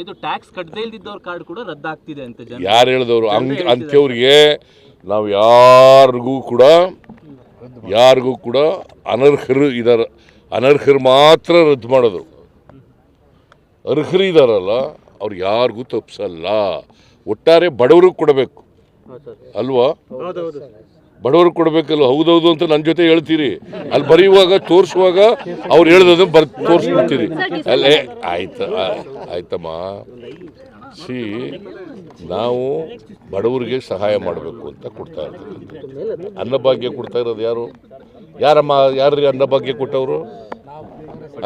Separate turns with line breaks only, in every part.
ಇದು ಟ್ಯಾಕ್ಸ್ ಕಟ್ಟದೇ ಇಲ್ದಿದ್ದವ್ರ ಕಾರ್ಡ್ ಕೂಡ ರದ್ದಾಗ್ತಿದೆ ಅಂತ ಜನ
ಯಾರು ಹೇಳಿದವರು? ಅಂ ಅಂಥವ್ರಿಗೆ ನಾವು ಯಾರಿಗೂ ಕೂಡ ಯಾರಿಗೂ ಕೂಡ ಅನರ್ಹರು ಇದಾರ ಅನರ್ಹರು ಮಾತ್ರ ರದ್ದು ಮಾಡೋದು ಅರ್ಹರು ಇದಾರಲ್ಲ ಅವ್ರು ಯಾರಿಗೂ ತಪ್ಪಿಸಲ್ಲ ಒಟ್ಟಾರೆ ಬಡವ್ರಿಗೆ ಕೊಡಬೇಕು. ಅಲ್ವಾ? ಬಡವ್ರಿಗೆ ಕೊಡಬೇಕಲ್ಲ, ಹೌದೌದು ಅಂತ ನನ್ನ ಜೊತೆ ಹೇಳ್ತೀರಿ. ಅಲ್ಲಿ ಬರೆಯುವಾಗ, ತೋರಿಸುವಾಗ ಅವ್ರು ಹೇಳ್ದು ಬರ್, ತೋರಿಸ್ಬಿಡ್ತೀರಿ. ಅಲ್ಲೇ ಆಯ್ತ ಆಯ್ತಮ್ಮ. ಸಿ, ನಾವು ಬಡವರಿಗೆ ಸಹಾಯ ಮಾಡಬೇಕು ಅಂತ ಕೊಡ್ತಾ ಇರ್ತೀವಿ ಅನ್ನಭಾಗ್ಯ ಕೊಡ್ತಾ ಇರೋದು ಯಾರು? ಯಾರಮ್ಮ ಯಾರು ಅನ್ನಭಾಗ್ಯ ಕೊಟ್ಟವರು?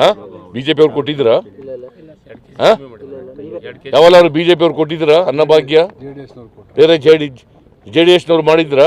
ಹಾಂ ಬಿ ಜೆ ಪಿ ಅವ್ರು ಕೊಟ್ಟಿದ್ದೀರಾ? ಹಾಂ ಯಾವಲ್ಲಾರು ಬಿ ಜೆ ಪಿ ಅವ್ರು ಕೊಟ್ಟಿದ್ದೀರಾ ಅನ್ನಭಾಗ್ಯ ಬೇರೆ ಜೆ ಡಿ ಜೆ ಡಿ ಎಸ್ನವ್ರು ಮಾಡಿದ್ರಾ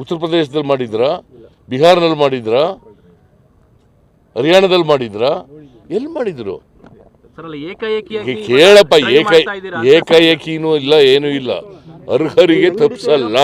ಉತ್ತರ ಪ್ರದೇಶದಲ್ಲಿ ಮಾಡಿದ್ರಾ? ಬಿಹಾರ್ನಲ್ಲಿ ಮಾಡಿದ್ರಾ? ಹರಿಯಾಣದಲ್ಲಿ ಮಾಡಿದ್ರಾ? ಎಲ್ಲಿ ಮಾಡಿದ್ರು? ಕೇಳಪ್ಪ ಏಕ ಏಕಾಏಕಿನೂ ಇಲ್ಲ ಏನೂ ಇಲ್ಲ. ಅರ್ಹರಿಗೆ ತಪ್ಸಲ್ಲ.